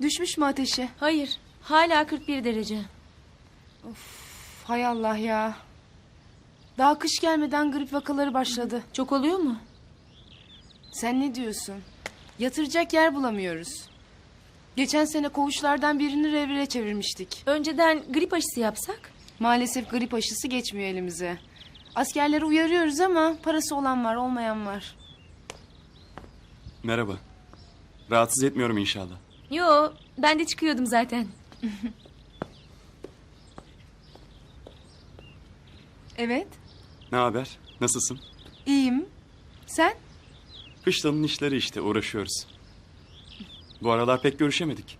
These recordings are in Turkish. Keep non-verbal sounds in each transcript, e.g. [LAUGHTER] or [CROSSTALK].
Düşmüş mü ateşi? Hayır. Hala 41 derece. Hay Allah ya. Daha kış gelmeden grip vakaları başladı. Çok oluyor mu? Sen ne diyorsun? Yatıracak yer bulamıyoruz. Geçen sene koğuşlardan birini revire çevirmiştik. Önceden grip aşısı yapsak? Maalesef grip aşısı geçmiyor elimize. Askerleri uyarıyoruz ama parası olan var olmayan var. Merhaba. Rahatsız etmiyorum inşallah. Yo, ben de çıkıyordum zaten. [LAUGHS] Evet Ne haber? Nasılsın? iyiyim. Sen? Kışlanın işleri işte uğraşıyoruz. Bu aralar pek görüşemedik.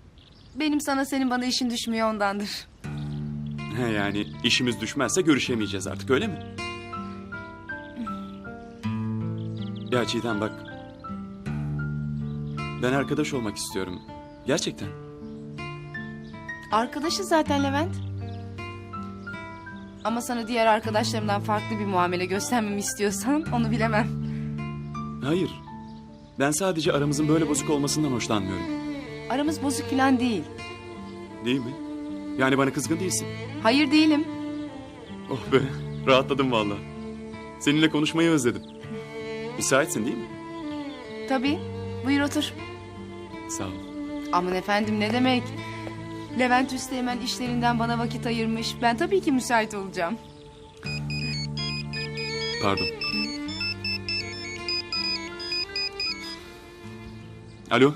Benim sana senin bana işin düşmüyor ondandır. He yani işimiz düşmezse görüşemeyeceğiz artık öyle mi? Ya Çiğdem bak. Ben arkadaş olmak istiyorum. Gerçekten. Arkadaşız zaten Levent. Ama sana diğer arkadaşlarımdan farklı bir muamele göstermemi istiyorsan onu bilemem. Hayır. Ben sadece aramızın böyle bozuk olmasından hoşlanmıyorum. Aramız bozuk falan değil. Değil mi? Yani bana kızgın değilsin. Hayır değilim. Oh be, rahatladım vallahi. Seninle konuşmayı özledim. Müsaitsin değil mi? Tabii. Buyur otur. Sağ ol. Aman efendim ne demek? Levent Üsteğmen işlerinden bana vakit ayırmış. Ben tabii ki müsait olacağım. Pardon. Alo.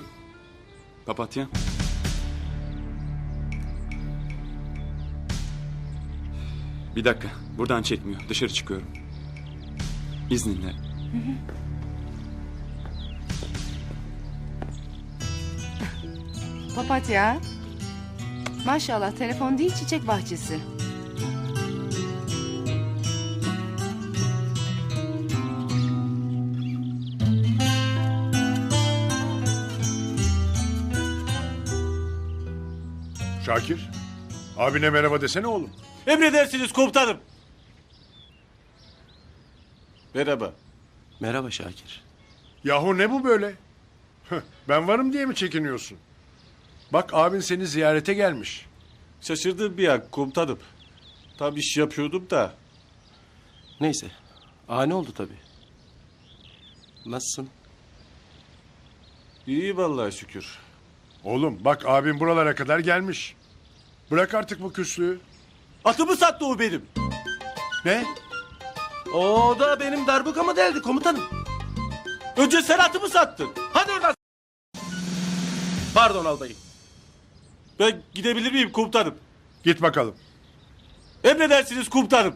Papatya. Bir dakika. Buradan çekmiyor. Dışarı çıkıyorum. İzninle. Papatya. Maşallah telefon değil çiçek bahçesi. Şakir, abine merhaba desene oğlum. Emredersiniz komutanım. Merhaba. Merhaba Şakir. Yahu ne bu böyle? Ben varım diye mi çekiniyorsun? Bak abin seni ziyarete gelmiş. Şaşırdım bir an komutanım. Tam iş yapıyordum da. Neyse. Ani oldu tabii. Nasılsın? İyi vallahi şükür. Oğlum bak abin buralara kadar gelmiş. Bırak artık bu küslüğü. Atımı sattı o benim. Ne? O da benim darbukama deldi komutanım. Önce sen atımı sattın. Hadi oradan. Pardon albayım. Ben gidebilir miyim komutanım? Git bakalım. Emredersiniz komutanım.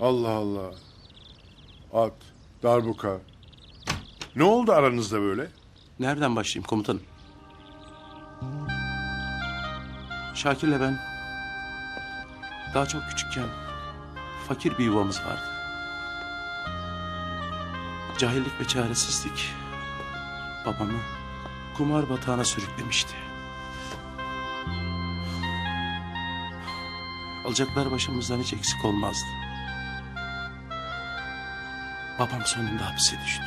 Allah Allah. At, darbuka. Ne oldu aranızda böyle? Nereden başlayayım komutanım? Şakir'le ben daha çok küçükken fakir bir yuvamız vardı. Cahillik ve çaresizlik babamı kumar batağına sürüklemişti. Alacaklar başımızdan hiç eksik olmazdı. Babam sonunda hapse düştü.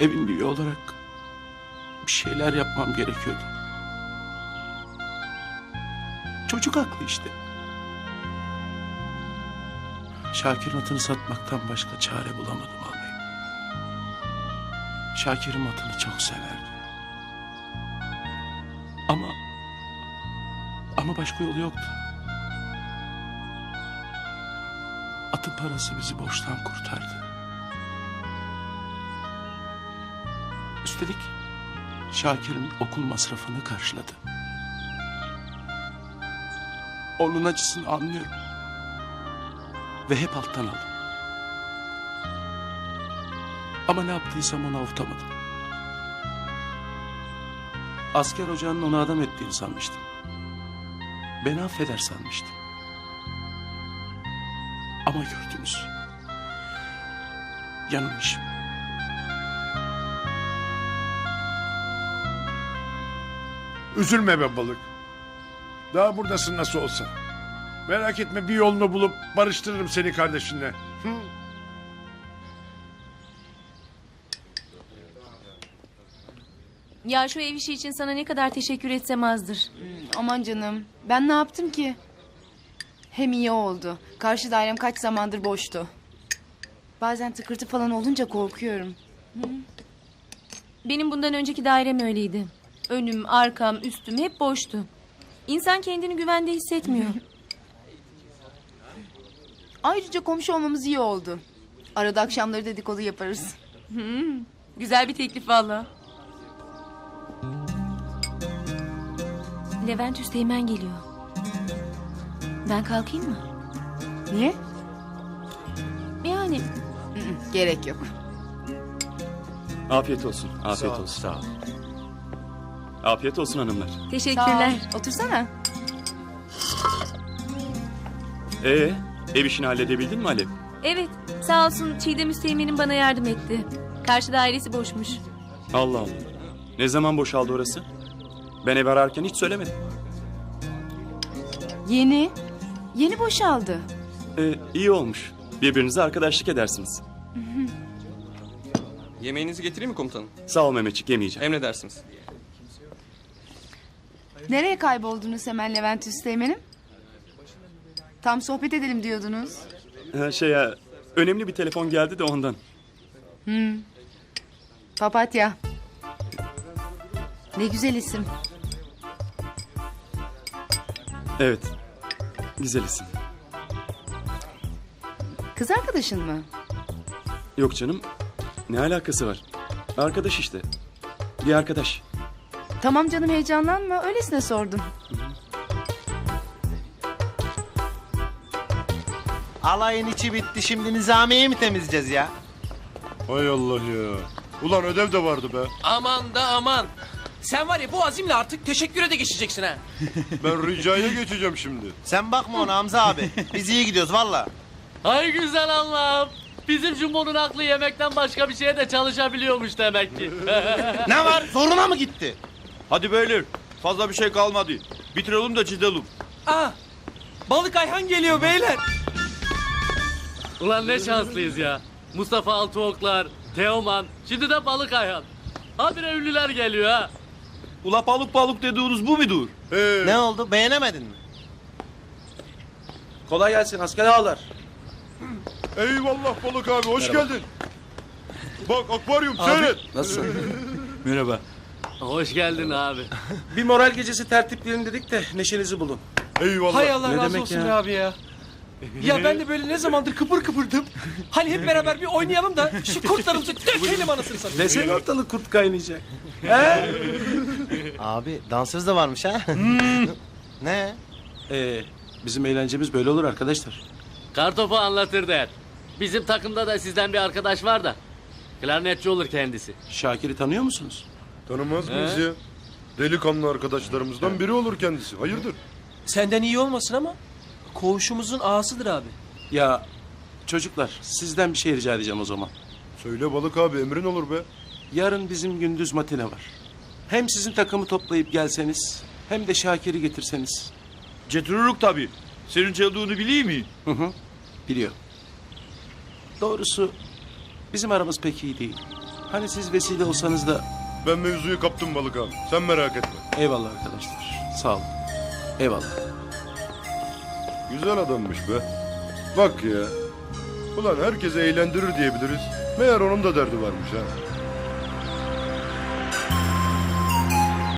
Evin büyüğü olarak bir şeyler yapmam gerekiyordu. Çocuk haklı işte. Şakir'in atını satmaktan başka çare bulamadım albayım. Şakir'in atını çok severdi. Ama ama başka yolu yoktu. Atın parası bizi borçtan kurtardı. Üstelik Şakir'in okul masrafını karşıladı. Onun acısını anlıyorum. Ve hep alttan aldım. Ama ne yaptıysam onu avutamadım. Asker hocanın onu adam ettiğini sanmıştım. Beni affeder sanmıştım. Ama gördünüz. Yanılmışım. Üzülme be balık. Daha buradasın nasıl olsa. Merak etme bir yolunu bulup barıştırırım seni kardeşinle. Hı? Ya şu ev işi için sana ne kadar teşekkür etsem azdır. Aman canım. Ben ne yaptım ki? Hem iyi oldu. Karşı dairem kaç zamandır boştu. Bazen tıkırtı falan olunca korkuyorum. Benim bundan önceki dairem öyleydi. Önüm, arkam, üstüm hep boştu. İnsan kendini güvende hissetmiyor. [LAUGHS] Ayrıca komşu olmamız iyi oldu. Arada akşamları dedikodu yaparız. Güzel bir teklif valla. Levent Üsteğmen geliyor. Ben kalkayım mı? Niye? Yani Gerek yok. Afiyet olsun. Afiyet olsun. Sağ ol. Afiyet olsun hanımlar. teşekkürler. Sağ ol. Otursana. Ee, ev işini halledebildin mi Alev? Evet sağ olsun Çiğdem Üsteğmen'in bana yardım etti. Karşı dairesi boşmuş. Allah Allah. Ne zaman boşaldı orası? Ben ev ararken hiç söylemedim. Yeni. Yeni boşaldı. Ee, iyi olmuş. Birbirinize arkadaşlık edersiniz. [LAUGHS] Yemeğinizi getireyim mi komutanım? Sağ ol Mehmetçik yemeyeceğim. Emredersiniz. Nereye kayboldunuz hemen Levent Üsteğmen'im? Tam sohbet edelim diyordunuz. Ha, şey ya, önemli bir telefon geldi de ondan. Papatya. Ne güzel isim. Evet. Güzel isim. Kız arkadaşın mı? Yok canım. Ne alakası var? Arkadaş işte. Bir arkadaş. Tamam canım heyecanlanma. Öylesine sordum. Alayın içi bitti şimdi nizamiyeyi mi temizleyeceğiz ya? Hay Allah ya. Ulan ödev de vardı be. Aman da aman. Sen var ya bu azimle artık teşekküre de geçeceksin ha. [LAUGHS] Ben ricaya geçeceğim şimdi. Sen bakma ona Hamza abi. Biz iyi gidiyoruz valla. Ay güzel Allah'ım. Bizim Jumbo'nun aklı yemekten başka bir şeye de çalışabiliyormuş demek ki. [LAUGHS] Ne var? Zoruna mı gitti? Hadi beyler. Fazla bir şey kalmadı. Bitirelim de çizelim. Aa, balık Ayhan geliyor beyler. Ulan ne şanslıyız ya. Mustafa Altıoklar, Teoman, şimdi de balık Ayhan. Habire ünlüler geliyor ha. Ula balık balık dediğiniz bu mudur? Ee, Ne oldu? Beğenemedin mi? Kolay gelsin asker ağalar. eyvallah balık abi hoş geldin. Bak akvaryum seyret. Nasılsın? [LAUGHS] Merhaba. Hoş geldin abi. bir moral gecesi tertipleyin dedik de neşenizi bulun. Eyvallah. Hay Allah Ne razı demek olsun ya? be abi ya. Ya ben de böyle ne zamandır kıpır kıpırdım. Hani hep beraber bir oynayalım da şu [LAUGHS] kurtlarımızı dökelim anasını satayım. Desene ortalık kurt kaynayacak. Abi dansöz de varmış ha. ne? Ee, bizim eğlencemiz böyle olur arkadaşlar. Kartopu anlatır der. Bizim takımda da sizden bir arkadaş var da. Klarnetçi olur kendisi. Şakir'i tanıyor musunuz? Tanımaz mıyız ya? Delikanlı arkadaşlarımızdan biri olur kendisi. Hayırdır? Senden iyi olmasın ama koğuşumuzun ağasıdır abi. Ya çocuklar sizden bir şey rica edeceğim o zaman. Söyle balık abi emrin olur be. Yarın bizim gündüz matine var. Hem sizin takımı toplayıp gelseniz hem de Şakir'i getirseniz. Getiririk tabii. Senin çaldığını bileyim mi? Hı hı. Biliyor. Doğrusu bizim aramız pek iyi değil. Hani siz vesile olsanız da Ben mevzuyu kaptım balık abi. Sen merak etme. eyvallah arkadaşlar. Sağ olun. Eyvallah. Güzel adammış be. Bak ya. Ulan herkese eğlendirir diyebiliriz. Meğer onun da derdi varmış ha.